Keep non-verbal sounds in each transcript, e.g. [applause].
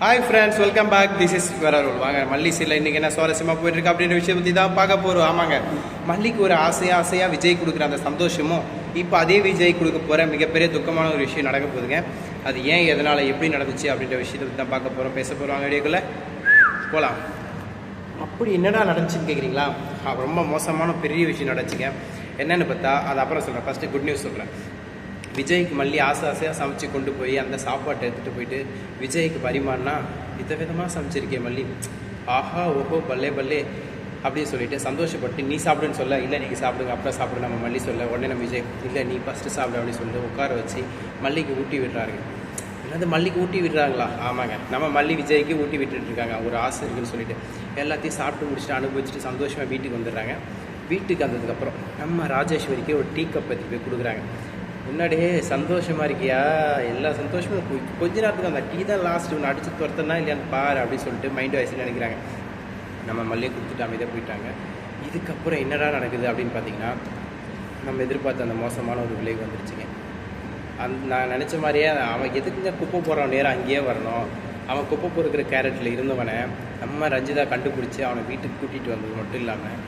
Hi friends welcome back this is வேற வாங்க மல்லி சீல இன்றைக்கி என்ன சுவாரஸ்யமாக போயிட்டுருக்கு அப்படின்ற விஷயம் பற்றி தான் பார்க்க போகிறோம் ஆமாங்க. மல்லிக்கு ஒரு ஆசையாக ஆசையாக விஜய் கொடுக்குற அந்த சந்தோஷமும் இப்போ அதே விஜய் கொடுக்க போகிற மிகப்பெரிய துக்கமான ஒரு விஷயம் நடக்க போகுதுங்க. அது ஏன் எதனால் எப்படி நடந்துச்சு அப்படின்ற விஷயத்தை பற்றி தான் பார்க்க போகிறோம் பேச போகிறோம் வீடியோக்குள்ளே. போகலாம் அப்படி என்னடா நடந்துச்சுன்னு கேட்குறீங்களா ரொம்ப மோசமான பெரிய விஷயம் நடந்துச்சுங்க. என்னென்னு பார்த்தா அது அப்புறம் சொல்கிறேன் ஃபஸ்ட்டு குட் நியூஸ் சொல்கிறேன் விஜய்க்கு மல்லி ஆசை ஆசையாக சமைச்சு கொண்டு போய் அந்த சாப்பாட்டை எடுத்துகிட்டு போயிட்டு விஜய்க்கு பரிமாறினா விதவிதமாக சமைச்சிருக்கேன் மல்லி? ஆஹா ஓஹோ பல்லே பல்லே அப்படின்னு சொல்லிட்டு சந்தோஷப்பட்டு நீ சாப்பிடுன்னு சொல்ல இல்லை நீங்கள் சாப்பிடுங்க அப்புறம் சாப்பிடு நம்ம மல்லி சொல்ல. உடனே நம்ம விஜய் இல்லை நீ ஃபஸ்ட்டு சாப்பிடு அப்படின்னு சொல்லிட்டு உட்கார வச்சு மல்லிக்கு ஊட்டி விடுறாரு. என்னது மல்லிக்கு ஊட்டி விடுறாங்களா? ஆமாங்க. நம்ம மல்லி விஜய்க்கு ஊட்டி விட்டுட்டு இருக்காங்க. ஒரு ஆசை இருக்குன்னு சொல்லிட்டு. எல்லாத்தையும் சாப்பிட்டு முடிச்சுட்டு அனுபவிச்சுட்டு சந்தோஷமாக வீட்டுக்கு வந்துடுறாங்க. வீட்டுக்கு வந்ததுக்கப்புறம் நம்ம ராஜேஸ்வரிக்கு ஒரு டீ கப் எடுத்து போய் கொடுக்குறாங்க. முன்னாடியே சந்தோஷமா இருக்கியா? எல்லா சந்தோஷமும் கொஞ்ச நேரத்துக்கு அந்த டீ தான் லாஸ்ட் ஒன்று அடிச்சு துரத்தனா இல்லையான்னு பாரு அப்படின்னு சொல்லிட்டு மைண்ட் வாய்ஸ் நினைக்கிறாங்க. நம்ம மல்லியை கொடுத்துட்டு அமைதியாக போயிட்டாங்க. இதுக்கப்புறம் என்னடா நடக்குது அப்படின்னு பார்த்தீங்கன்னா நம்ம எதிர்பார்த்த அந்த மோசமான ஒரு விளைவு வந்துருச்சுங்க. அந் நான் நினச்ச மாதிரியே அவன் எதுக்குங்க குப்பை போடுறான் நேரம் அங்கேயே வரணும்? அவன் குப்பை பொறுக்கிற கேரட்டில் இருந்தவனை நம்ம ரஞ்சிதா கண்டுபிடிச்சி அவனை வீட்டுக்கு கூட்டிகிட்டு வந்தது மட்டும் இல்லாமல்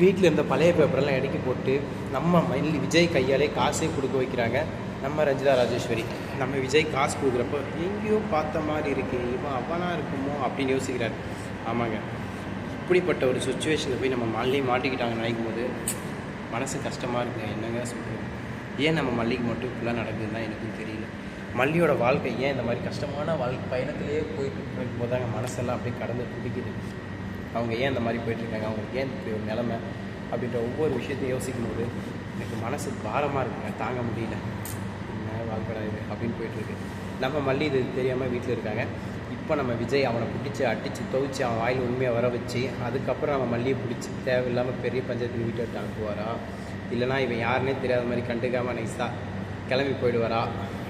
வீட்டில் இருந்த பழைய பேப்பரெல்லாம் இடைக்கி போட்டு நம்ம மயில் விஜய் கையாலே காசே கொடுக்க வைக்கிறாங்க நம்ம ரஞ்சிதா ராஜேஸ்வரி. நம்ம விஜய் காசு கொடுக்குறப்போ எங்கேயோ பார்த்த மாதிரி இருக்கு இவன் அவனாக இருக்குமோ அப்படின்னு யோசிக்கிறார். ஆமாங்க. இப்படிப்பட்ட ஒரு சுச்சுவேஷனில் போய் நம்ம மல்லி மாட்டிக்கிட்டாங்கன்னு நினைக்கும் போது மனசு கஷ்டமாக இருக்குது என்னங்க சொல்கிறது ஏன் நம்ம மல்லிக்கு மட்டும் இப்படிலாம் நடக்குதுன்னு தான் எனக்கும் தெரியல. மல்லியோட வாழ்க்கை ஏன் இந்த மாதிரி கஷ்டமான வாழ்க்கை பயணத்திலேயே போயிட்டு போதாங்க மனசெல்லாம் அப்படியே கடந்து பிடிக்குது அவங்க ஏன் இந்த மாதிரி போயிட்டுருக்காங்க? அவங்களுக்கு ஏன் இப்படி ஒரு நிலமை? அப்படின்ற ஒவ்வொரு விஷயத்தையும் யோசிக்கும்போது எனக்கு மனசு பாரமாக இருக்குங்க. தாங்க முடியல. என்ன வாழ்க்கடா இது? அப்படின்னு போயிட்டுருக்கு. நம்ம மல்லி இது தெரியாமல் வீட்டில் இருக்காங்க. இப்போ நம்ம விஜய் அவனை பிடிச்சி அடித்து துவைச்சி அவன் வாயில் உண்மையை வர வச்சு அதுக்கப்புறம் நம்ம மல்லியை பிடிச்சி தேவையில்லாமல் பெரிய பஞ்சாயத்துக்கு வீட்டை விட்டு அனுப்புவாரா? இல்லைனா இவன் யாருன்னே தெரியாத மாதிரி கண்டுக்காமல் நைஸாக கிளம்பி போயிடுவாரா?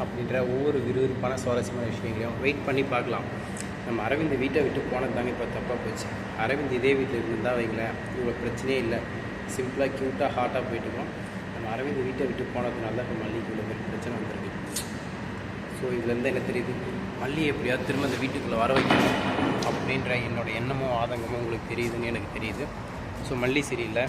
அப்படின்ற ஒவ்வொரு விறுவிறுப்பான சுவாரஸ்யமான விஷயங்களையும் வெயிட் பண்ணி பார்க்கலாம். நம்ம அரவிந்த் வீட்டை விட்டு போனது தாங்க இப்போ தப்பாக போச்சு. அரவிந்த் இதே வீட்டில் இருந்தால் வைங்களேன் இவ்வளோ பிரச்சனையே இல்லை. சிம்பிளாக க்யூட்டாக ஹாட்டாக போயிட்டுருக்கோம் நம்ம அரவிந்த் வீட்டை விட்டு போனதுனால தான் இப்போ மல்லிக்கு இவ்வளோ பெரிய பிரச்சனை வந்திருக்கு. ஸோ இதுலேருந்து என்ன தெரியுது? மல்லி எப்படியாவது திரும்ப அந்த வீட்டுக்குள்ளே வர வைக்கணும் அப்படின்ற என்னோட எண்ணமும் ஆதங்கமும் உங்களுக்கு தெரியுதுன்னு எனக்கு தெரியுது. ஸோ மல்லி சரியில்லை.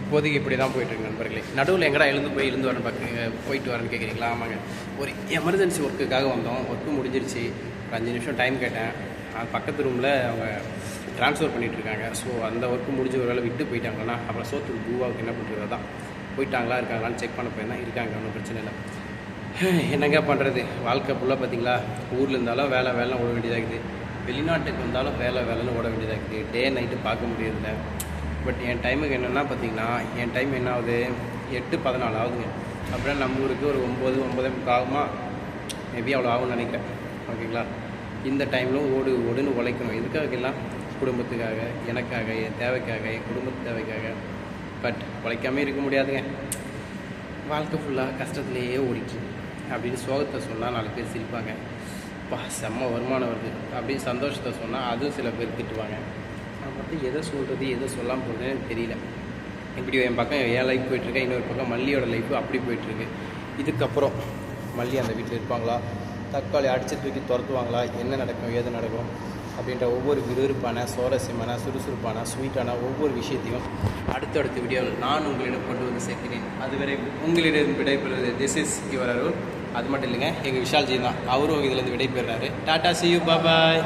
இப்போதைக்கு இப்படி தான் போயிட்டுருக்கு நண்பர்களே. நடுவில் எங்கடா எழுந்து போய் எழுந்து வரேன் பார்க்குறீங்க போயிட்டு வரேன்னு கேட்குறீங்களா ஆமாங்க. ஒரு எமர்ஜென்சி ஒர்க்குக்காக வந்தோம். ஒர்க்கு முடிஞ்சிருச்சு. ஒரு அஞ்சு நிமிஷம் டைம் கேட்டேன். அது பக்கத்து ரூமில் அவங்க ட்ரான்ஸ்ஃபர் பண்ணிகிட்ருக்காங்க இருக்காங்க ஸோ அந்த ஒர்க்கு முடிஞ்ச ஒரு வேளை விட்டு போயிட்டாங்கன்னா அப்புறம் சோத்துக்கு பூவாவுக்கு என்ன பண்ணுறது தான் போயிட்டாங்களா இருக்காங்களான்னு செக் பண்ண போயிருந்தேன் இருக்காங்க ஒன்றும் பிரச்சனை இல்லை. [sighs] என்னங்க பண்ணுறது வாழ்க்கை ஃபுல்லாக பார்த்தீங்களா ஊரில் இருந்தாலும் வேலை வேலை ஓட வேண்டியதாகுது. வெளிநாட்டுக்கு வந்தாலும் வேலை வேலைன்னு ஓட வேண்டியதாகுது. டே நைட்டு பார்க்க முடியறதில்ல. பட் என் டைமுக்கு என்னென்னா பார்த்தீங்கன்னா என் டைம் என்ன ஆகுது? எட்டு பதினாலு ஆகுதுங்க. அப்படின்னா நம்ம ஊருக்கு ஒரு ஒம்பது ஒம்பதே முக்கால் ஆகுமா மேபி அவ்வளோ ஆகும்னு நினைக்கிறேன். ஓகேங்களா இந்த டைமில் ஓடு ஓடுன்னு உழைக்கணும். எதுக்காக எல்லாம் குடும்பத்துக்காக எனக்காக என் தேவைக்காக என் குடும்பத்து தேவைக்காக. பட் உழைக்காம இருக்க முடியாதுங்க. வாழ்க்கை ஃபுல்லாக கஷ்டத்துலேயே ஓடிட்டு அப்படின்னு சோகத்தை சொன்னால் நாலு பேர் சிரிப்பாங்க. பா செம்ம வருமானம் வருது. அப்படின்னு சந்தோஷத்தை சொன்னால் அதுவும் சில பேர் திட்டுவாங்க. நான் மட்டும் எதை சொல்கிறது எதை சொல்லாமல் போகிறதுன்னு தெரியல. இப்படி என் பக்கம் என் லைஃப் போயிட்டுருக்கேன் இன்னொரு பக்கம் மல்லியோட லைஃப் அப்படி போயிட்டுருக்கு இதுக்கப்புறம் மல்லி அந்த வீட்டில் இருப்பாங்களா? தக்காளி அடித்து தூக்கி துரத்துவாங்களா? என்ன நடக்கும்? ஏது நடக்கும்? அப்படின்ற ஒவ்வொரு விறுவிறுப்பான சுவாரஸ்யமான சுறுசுறுப்பான ஸ்வீட்டான ஒவ்வொரு விஷயத்தையும் அடுத்தடுத்த வீடியோவில் நான் உங்களிடம் கொண்டு வந்து சேர்க்கிறேன். அதுவரை உங்களிடம் விடைபெறுவது திஸ் இஸ் யுவர் அருள் அது மட்டும் இல்லைங்க எங்கள் விஷால்ஜி தான். அவரும் இதுலேருந்து விடைபெறுறாரு tata see you bye bye